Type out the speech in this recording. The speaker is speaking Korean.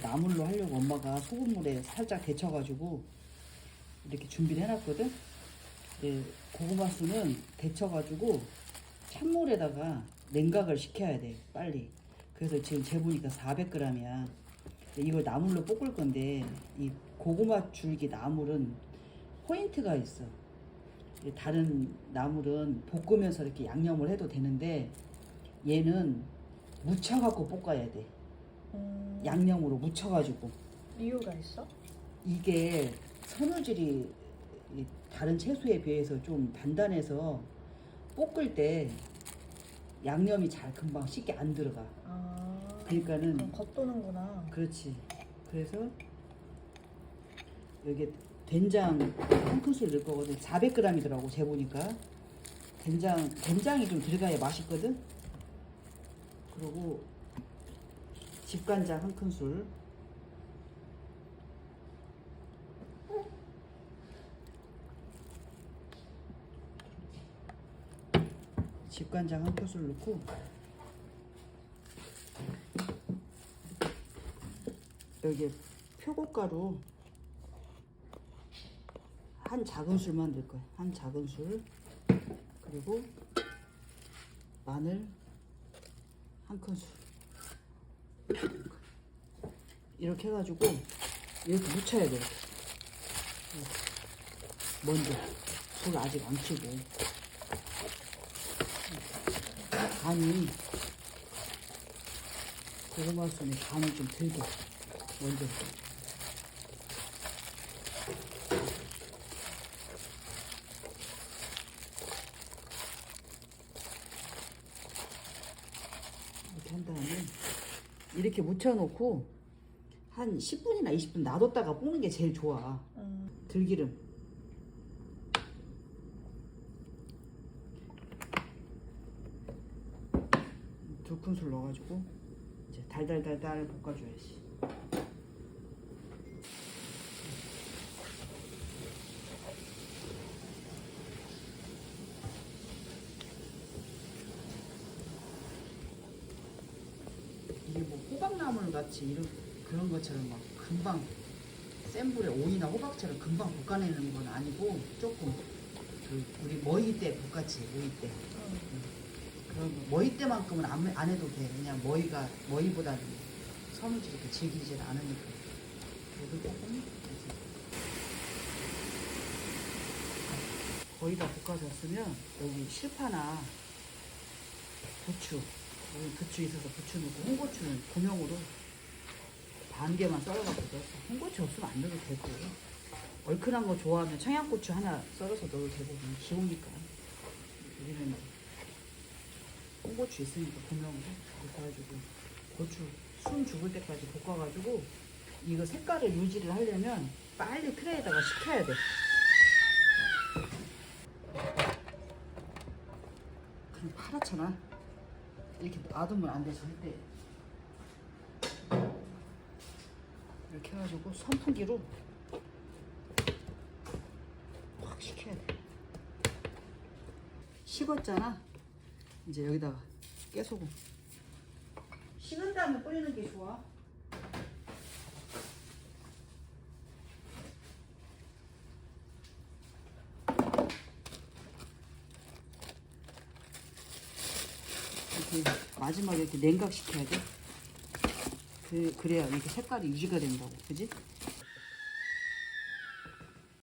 나물로 하려고 엄마가 소금물에 살짝 데쳐가지고 이렇게 준비를 해놨거든. 근데 고구마 수는 데쳐가지고 찬물에다가 냉각을 시켜야 돼 빨리. 그래서 지금 재보니까 400g이야. 이걸 나물로 볶을 건데 이 고구마 줄기 나물은 포인트가 있어. 이 다른 나물은 볶으면서 이렇게 양념을 해도 되는데 얘는 묻혀갖고 볶아야 돼. 음, 양념으로 묻혀가지고 이유가 있어? 이게 섬유질이 이 다른 채소에 비해서 좀 단단해서 볶을 때 양념이 잘 금방 쉽게 안 들어가. 아, 그러니까는 그럼 겉도는구나. 그렇지. 그래서 여기 된장 한 큰술 넣을 거거든. 400g이더라고 재보니까. 된장 된장이 좀 들어가야 맛있거든. 그리고 집간장 한 큰술. 집간장 한 큰술 넣고 여기 표고가루 한 작은 술만 넣을 거야. 한 작은 술. 그리고 마늘 한 큰술. 이렇게 해가지고 이렇게 묻혀야 돼. 먼저. 불 아직 안 켜고. 간이 고구마 순에 간을 좀 들게 먼저 이렇게 한 다음에 이렇게 묻혀놓고 한 10분이나 20분 놔뒀다가 볶는 게 제일 좋아. 음, 들기름. 두 큰술 넣어가지고 이제 달달달달 볶아줘야지 이게 뭐 같이 이런 그런 것처럼 막 금방 센 불에 오이나 호박처럼 금방 볶아내는 건 아니고 조금 그 우리 머위 때 볶았지 오이 때. 음. 그런 거 머위 때만큼은 안, 안 해도 돼. 그냥 머위가 머위보다는 섬유질 이렇게 질기질 않으니까. 그래도 조금 거의 다 볶아졌으면 여기 실파나 부추 여기 부추 있어서 부추 넣고 홍고추는 고명으로 반 개만 썰어갖고 넣었어. 홍고추 없으면 안 넣어도 되고. 얼큰한 거 좋아하면 청양고추 하나 썰어서 넣어도 되고, 귀우니까. 우리는 홍고추 있으니까 고명으로 해가지고 고추 순 죽을 때까지 볶아가지고 이거 색깔을 유지를 하려면 빨리 트레이에다가 식혀야 돼. 그럼 파랗잖아. 이렇게 놔두면 안 돼, 절대. 이렇게 해가지고 선풍기로 확 식혀야 돼. 식었잖아. 이제 여기다가 깨소금. 식은 다음에 끓이는 게 좋아. 이렇게 마지막에 이렇게 냉각시켜야 돼. 그, 그래야 이렇게 색깔이 유지가 된다고. 그지?